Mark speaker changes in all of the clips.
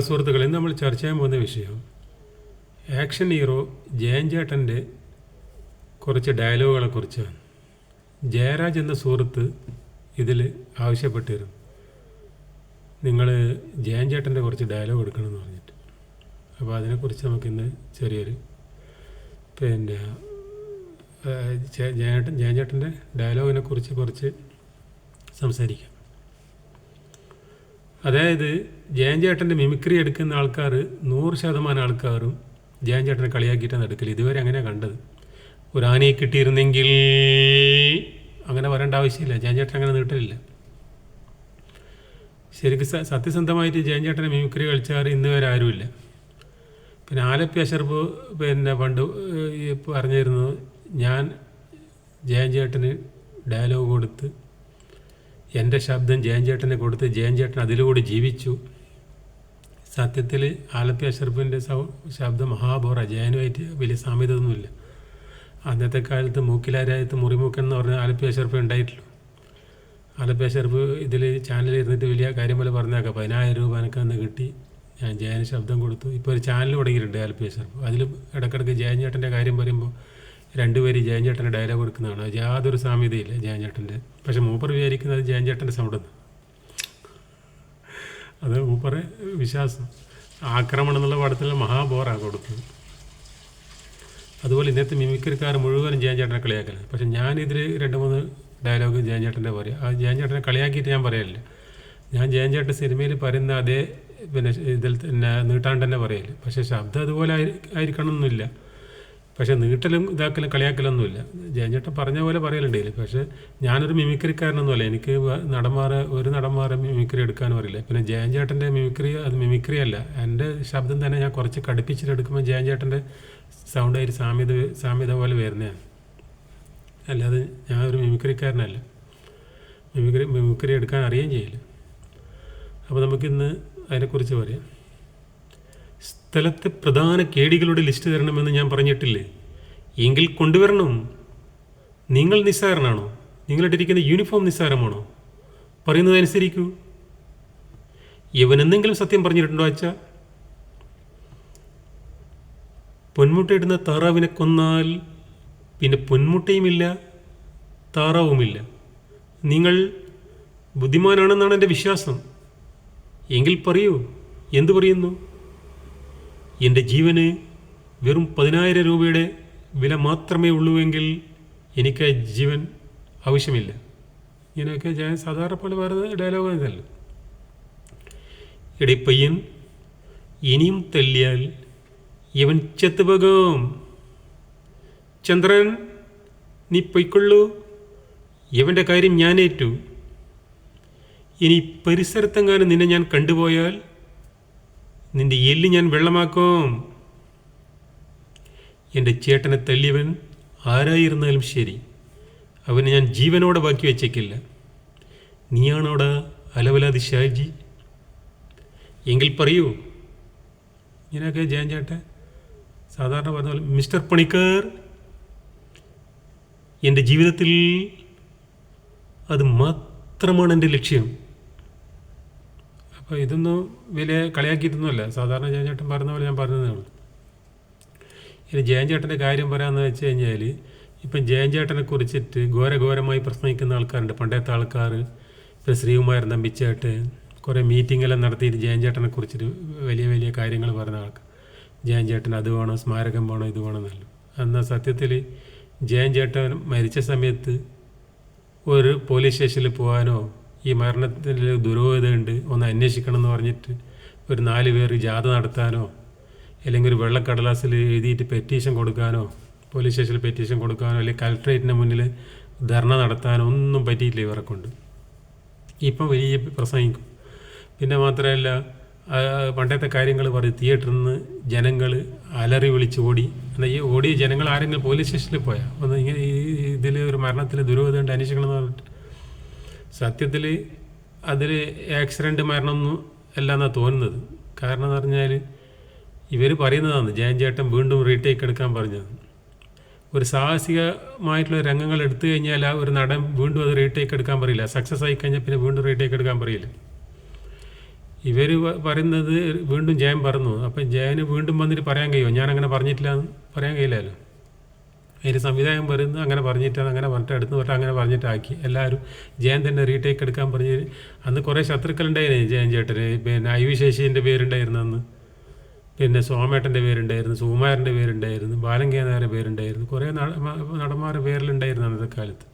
Speaker 1: സുഹൃത്തുക്കളെ നമ്മൾ ചർച്ച ചെയ്യാൻ പോകുന്ന വിഷയം ആക്ഷൻ ഹീറോ ജയൻ ചേട്ടന്റെ കുറച്ച് ഡയലോഗുകളെ കുറിച്ചാണ്. ജയരാജ് എന്ന സുഹൃത്ത് ഇതിൽ ആവശ്യപ്പെട്ടിരുന്നു നിങ്ങൾ ജയൻ ചേട്ടന്റെ കുറച്ച് ഡയലോഗ് എടുക്കണമെന്ന് പറഞ്ഞിട്ട്. അപ്പോൾ അതിനെക്കുറിച്ച് നമുക്കിന്ന് ചെറിയൊരു പിന്നെ ജയൻ ജയ- ജയൻ ചേട്ടന്റെ ഡയലോഗിനെ കുറിച്ച് കുറച്ച് സംസാരിക്കാം. അതായത് ജയൻ ചേട്ടന്റെ മിമിക്രി എടുക്കുന്ന ആൾക്കാർ നൂറ് ശതമാനം ആൾക്കാരും ജയൻ ചേട്ടനെ കളിയാക്കിയിട്ടാണ് എടുക്കൽ. ഇതുവരെ അങ്ങനെ കണ്ടത്. ഒരു ആനയെ കിട്ടിയിരുന്നെങ്കിൽ അങ്ങനെ വരേണ്ട ആവശ്യമില്ല. ജയൻ ചേട്ടൻ അങ്ങനെ നീട്ടലില്ല. ശരിക്കും സത്യസന്ധമായിട്ട് ജയൻ ചേട്ടനെ മിമിക്രി കളിച്ചാൽ ഇന്ന് വരെ ആരുമില്ല. പിന്നെ ആലപ്പി അഷർപ്പ് പിന്നെ പണ്ട് ഏഹ്, ഈ പറഞ്ഞിരുന്നു ഞാൻ ജയൻ ചേട്ടന് ഡയലോഗ് കൊടുത്ത് എന്റെ ശബ്ദം ജയൻ ചേട്ടനെ കൊടുത്ത് ജയൻ ചേട്ടൻ അതിലൂടെ ജീവിച്ചു. സത്യത്തിൽ ആലപ്പി അഷറഫിന്റെ ശബ്ദം മഹാബോറ ജയനുമായിട്ട് വലിയ സാമ്യതയൊന്നുമില്ല. അന്നത്തെ കാലത്ത് മൂക്കിലാരായത്ത് മുറിമൂക്കൻ എന്ന് പറഞ്ഞ ആലപ്പി അഷറഫ് ഉണ്ടായിട്ടുള്ളൂ. ആലപ്പി അഷറഫ് ഇതിൽ ചാനലിൽ ഇരുന്നിട്ട് വലിയ കാര്യം പോലെ പറഞ്ഞേക്കാം. പതിനായിരം രൂപ എനിക്ക് അന്ന് കിട്ടി. ഞാൻ ജയന് ശബ്ദം കൊടുത്തു. ഇപ്പോൾ ഒരു ചാനൽ തുടങ്ങിയിട്ടുണ്ട് ആലപ്പി അഷറഫ് അതിലും ഇടക്കിടക്ക് ജയൻ ചേട്ടന്റെ കാര്യം പറയുമ്പോൾ രണ്ടുപേര് ജയൻ ചേട്ടന്റെ ഡയലോഗ് കൊടുക്കുന്നതാണ് യാതൊരു സാമ്യതയില്ല ജയൻ ചേട്ടന്റെ പക്ഷെ മൂപ്പർ വിചാരിക്കുന്നത് ജയൻ സൗണ്ടെന്ന് അത് മൂപ്പർ വിശ്വാസം. ആക്രമണം എന്നുള്ള പടത്തിൽ മഹാബോറാണ് കൊടുക്കുന്നത് അതുപോലെ ഇന്നത്തെ മിമിക്രിക്കാർ മുഴുവനും ജയൻ ചേട്ടനെ കളിയാക്കലാണ്. പക്ഷെ ഞാനിതിൽ രണ്ട് മൂന്ന് ഡയലോഗ് ജയൻ ചേട്ടന്റെ പറയും ആ ജയൻ ചേട്ടനെ കളിയാക്കിയിട്ട് ഞാൻ പറയലില്ല. ഞാൻ ജയൻ ചേട്ടൻ സിനിമയിൽ പറയുന്ന അതേ പിന്നെ ഇതിൽ തന്നെ നീട്ടാണ്ട് തന്നെ പറയൽ. പക്ഷെ ശബ്ദം അതുപോലെ ആയിരിക്കണം ആയിരിക്കണമെന്നില്ല പക്ഷെ നീട്ടലും ഇതാക്കലും കളിയാക്കലൊന്നുമില്ല. ജയഞ്ചേട്ടൻ ചേട്ടൻ പറഞ്ഞ പോലെ പറയലുണ്ടെങ്കിൽ പക്ഷേ ഞാനൊരു മിമിക്രിക്കാരനൊന്നുമല്ല എനിക്ക് നടന്മാരെ ഒരു നടന്മാരെ മിമിക്രി എടുക്കാനും അറിയില്ല. പിന്നെ ജയഞ്ചേട്ടന്റെ മിമിക്രി അത് മിമിക്രി അല്ല. എന്റെ ശബ്ദം തന്നെ ഞാൻ കുറച്ച് കടുപ്പിച്ചിട്ട് എടുക്കുമ്പോൾ സൗണ്ട് സൗണ്ടായിട്ട് സാമ്യത സാമ്യത പോലെ വരുന്നതാണ്. അല്ലാതെ ഞാൻ ഒരു മിമിക്രിക്കാരനല്ല. മിമിക്രി മിമിക്രി എടുക്കാൻ അറിയുകയും ചെയ്യില്ല. അപ്പോൾ നമുക്കിന്ന് അതിനെക്കുറിച്ച് പറയാം. സ്ഥലത്തെ പ്രധാന കേടികളുടെ ലിസ്റ്റ് തരണമെന്ന് ഞാൻ പറഞ്ഞിട്ടില്ലേ? എങ്കിൽ കൊണ്ടുവരണം. നിങ്ങൾ നിസ്സാരനാണോ? നിങ്ങളിട്ടിരിക്കുന്ന യൂണിഫോം നിസ്സാരമാണോ? പറയുന്നത് അനുസരിക്കൂ ഇവൻ എന്തെങ്കിലും സത്യം പറഞ്ഞിട്ടുണ്ടോ അച്ഛ? പൊന്മുട്ടയിടുന്ന താറാവിനെ കൊന്നാൽ പിന്നെ പൊന്മുട്ടയുമില്ല താറാവുമില്ല. നിങ്ങൾ ബുദ്ധിമാനാണെന്നാണ് എന്റെ വിശ്വാസം. എങ്കിൽ പറയൂ എന്തു പറയുന്നു? എന്റെ ജീവന് വെറും പതിനായിരം രൂപയുടെ വില മാത്രമേ ഉള്ളൂവെങ്കിൽ എനിക്ക് ജീവൻ ആവശ്യമില്ല. ഇങ്ങനെയൊക്കെ ഞാൻ സാധാരണ പോലെ പറയുന്ന ഡയലോഗ് ഇതല്ല. എടേ പയ്യൻ ഇനിയും തല്ലിയാൽ ഇവൻ ചെത്തുപോകും. ചന്ദ്രൻ നീ പൊയ്ക്കൊള്ളൂ. ഇവന്റെ കാര്യം ഞാനേറ്റു. ഇനി പരിസരത്തെങ്ങാനും നിന്നെ ഞാൻ കണ്ടുപോയാൽ നിന്റെ എല്ല് ഞാൻ വെള്ളമാക്കും. എന്റെ ചേട്ടനെ തല്ലിയവൻ ആരായിരുന്നാലും ശരി. അവനെ ഞാൻ ജീവനോടെ ബാക്കി വെച്ചേക്കില്ല. നീയാണോടാ അലവലാതി ഷാജി? എങ്കിൽ പറയൂ. ഇങ്ങനെയൊക്കെ ജയൻ ചേട്ടൻ സാധാരണ പറഞ്ഞ പോലെ മിസ്റ്റർ പണിക്കർ. എന്റെ ജീവിതത്തിൽ അത് മാത്രമാണ് എന്റെ ലക്ഷ്യം. ഇതൊന്നും വലിയ കളിയാക്കിയിട്ടൊന്നുമല്ല. സാധാരണ ജയൻ ചേട്ടൻ പറയുന്ന പോലെ ഞാൻ പറഞ്ഞതേ ഉള്ളൂ. ഇനി ജയൻ ചേട്ടന്റെ കാര്യം പറയാമെന്ന് വെച്ച് കഴിഞ്ഞാൽ ഇപ്പം ജയൻചേട്ടനെ കുറിച്ചിട്ട് ഘോരഘോരമായി പ്രസംഗിക്കുന്ന ആൾക്കാരുണ്ട്. പണ്ടത്തെ ആൾക്കാർ ഇപ്പം ശ്രീകുമാരൻ തമ്പിച്ചേട്ട് കുറേ മീറ്റിംഗ് എല്ലാം നടത്തിയിട്ട് ജയൻ ചേട്ടനെ കുറിച്ചിട്ട് വലിയ വലിയ കാര്യങ്ങൾ പറഞ്ഞ ആൾക്കാർ ജയൻ ചേട്ടൻ അത് വേണോ സ്മാരകം വേണോ ഇത് വേണോ എന്നല്ല. എന്നാൽ സത്യത്തിൽ ജയൻ ചേട്ടൻ മരിച്ച സമയത്ത് ഒരു പോലീസ് സ്റ്റേഷനിൽ പോകാനോ ഈ മരണത്തിൽ ദുരൂഹതയുണ്ട് ഒന്ന് അന്വേഷിക്കണം എന്ന് പറഞ്ഞിട്ട് ഒരു നാല് പേർ ജാഥ നടത്താനോ അല്ലെങ്കിൽ ഒരു വെള്ളക്കടലാസിൽ എഴുതിയിട്ട് പെറ്റീഷൻ കൊടുക്കാനോ പോലീസ് സ്റ്റേഷനിൽ പെറ്റീഷൻ കൊടുക്കാനോ അല്ലെങ്കിൽ കലക്ട്രേറ്റിന്റെ മുന്നിൽ ധർണ നടത്താനോ ഒന്നും പറ്റിയിട്ടില്ല ഇവരെ ഇപ്പം വലിയ പ്രസംഗിക്കും. പിന്നെ മാത്രമല്ല പണ്ടത്തെ കാര്യങ്ങൾ പറയും തിയേറ്ററിൽ നിന്ന് ജനങ്ങൾ അലറി വിളിച്ച് ഓടി. എന്നാൽ ഈ ഓടിയ ജനങ്ങൾ ആരെങ്കിലും പോലീസ് സ്റ്റേഷനിൽ പോയാൽ ഒന്ന് ഇങ്ങനെ ഇതിൽ ഒരു മരണത്തിൽ ദുരൂഹതയുണ്ട് അന്വേഷിക്കണം എന്ന് പറഞ്ഞിട്ട്. സത്യത്തിൽ അതിൽ ആക്സിഡന്റ് മരണമൊന്നും അല്ല എന്നാണ് തോന്നുന്നത്. കാരണം എന്ന് പറഞ്ഞാൽ ഇവർ പറയുന്നതാണ് ജയൻ ചേട്ടൻ വീണ്ടും റീടേക്ക് എടുക്കാൻ പറഞ്ഞത്. ഒരു സാഹസികമായിട്ടുള്ള രംഗങ്ങൾ എടുത്തു കഴിഞ്ഞാൽ ആ ഒരു നടൻ വീണ്ടും അത് റീടേക്ക് എടുക്കാൻ പറയില്ല. സക്സസ് ആയി കഴിഞ്ഞാൽ പിന്നെ വീണ്ടും റീടേക്ക് എടുക്കാൻ പറയില്ല. ഇവർ പറയുന്നത് വീണ്ടും ജയൻ പറഞ്ഞു. അപ്പം ജയന് വീണ്ടും വന്നിട്ട് പറയാൻ കഴിയുമോ? ഞാനങ്ങനെ പറഞ്ഞിട്ടില്ല പറയാൻ കഴിയില്ലല്ലോ. അതിന് സംവിധായകൻ പറയുന്നത് അങ്ങനെ പറഞ്ഞിട്ടാണ് അങ്ങനെ പറഞ്ഞിട്ട് അടുത്ത് തൊട്ട് അങ്ങനെ പറഞ്ഞിട്ടാക്കി. എല്ലാവരും ജയൻ തന്നെ റീടേക്ക് എടുക്കാൻ പറഞ്ഞ് അന്ന് കുറേ ശത്രുക്കളുണ്ടായിരുന്നു ജയൻ ചേട്ടന്. പിന്നെ ഐ വി ശശീന്റെ പേരുണ്ടായിരുന്നു അന്ന്. പിന്നെ സോമേട്ടന്റെ പേരുണ്ടായിരുന്നു സുകുമാരന്റെ പേരുണ്ടായിരുന്നു ബാലങ്കേന്ദ്രന്റെ പേരുണ്ടായിരുന്നു. കുറേ നടന്മാരുടെ പേരിലുണ്ടായിരുന്നു അന്നത്തെ കാലത്ത്.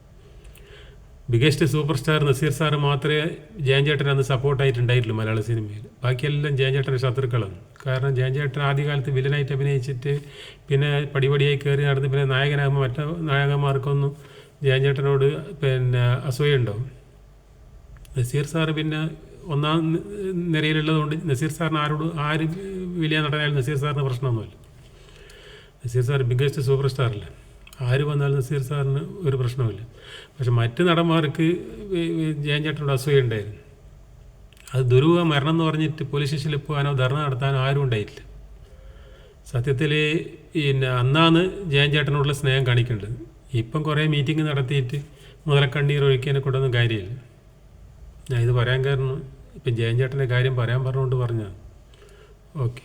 Speaker 1: Biggest super star Nazir sir മാത്രമേ ജയൻ ചേട്ടൻ അന്ന് സപ്പോർട്ടായിട്ടുണ്ടായിട്ടുള്ളൂ മലയാള സിനിമയിൽ. ബാക്കിയെല്ലാം ജയൻ ചേട്ടന്റെ ശത്രുക്കളാണ്. കാരണം ജയൻ ചേട്ടൻ ആദ്യകാലത്ത് വില്ലനായിട്ട് അഭിനയിച്ചിട്ട് പിന്നെ പടിപടിയായി കയറി നടന്ന് പിന്നെ നായകനാകുമ്പോൾ മറ്റ നായകന്മാർക്കൊന്നും ജയൻ ചേട്ടനോട് പിന്നെ അസൂയുണ്ടാവും. നസീർ സാർ പിന്നെ ഒന്നാം നിരയിലുള്ളതുകൊണ്ട് നസീർ സാറിന് ആരോട് ആര് വലിയ നടനായാലും നസീർ സാറിന് പ്രശ്നമൊന്നുമില്ല. നസീർ സാർ ബിഗ്ഗസ്റ്റ് സൂപ്പർ സ്റ്റാറല്ല ആര് വന്നാലും നസീർ സാറിന് ഒരു പ്രശ്നമില്ല പക്ഷെ മറ്റ് നടന്മാർക്ക് ജയഞ്ചേട്ടനോട് അസൂയുണ്ടായിരുന്നു. അത് ദുരൂഹ മരണം എന്ന് പറഞ്ഞിട്ട് പോലീസ് സ്റ്റേഷനിൽ പോകാനോ ധർണ നടത്താനോ ആരും ഉണ്ടായിട്ടില്ല. സത്യത്തിൽ പിന്നെ അന്നാണ് ജയൻ ചേട്ടനോടുള്ള സ്നേഹം കാണിക്കേണ്ടത്. ഇപ്പം കുറേ മീറ്റിംഗ് നടത്തിയിട്ട് മുതലക്കണ്ണീർ ഒഴിക്കാനെ കൊണ്ടൊന്നും കാര്യമില്ല. ഞാൻ ഇത് പറയാൻ കാരണം ഇപ്പം ജയൻ ചേട്ടന്റെ കാര്യം പറയാൻ പറഞ്ഞുകൊണ്ട് പറഞ്ഞതാണ്. ഓക്കെ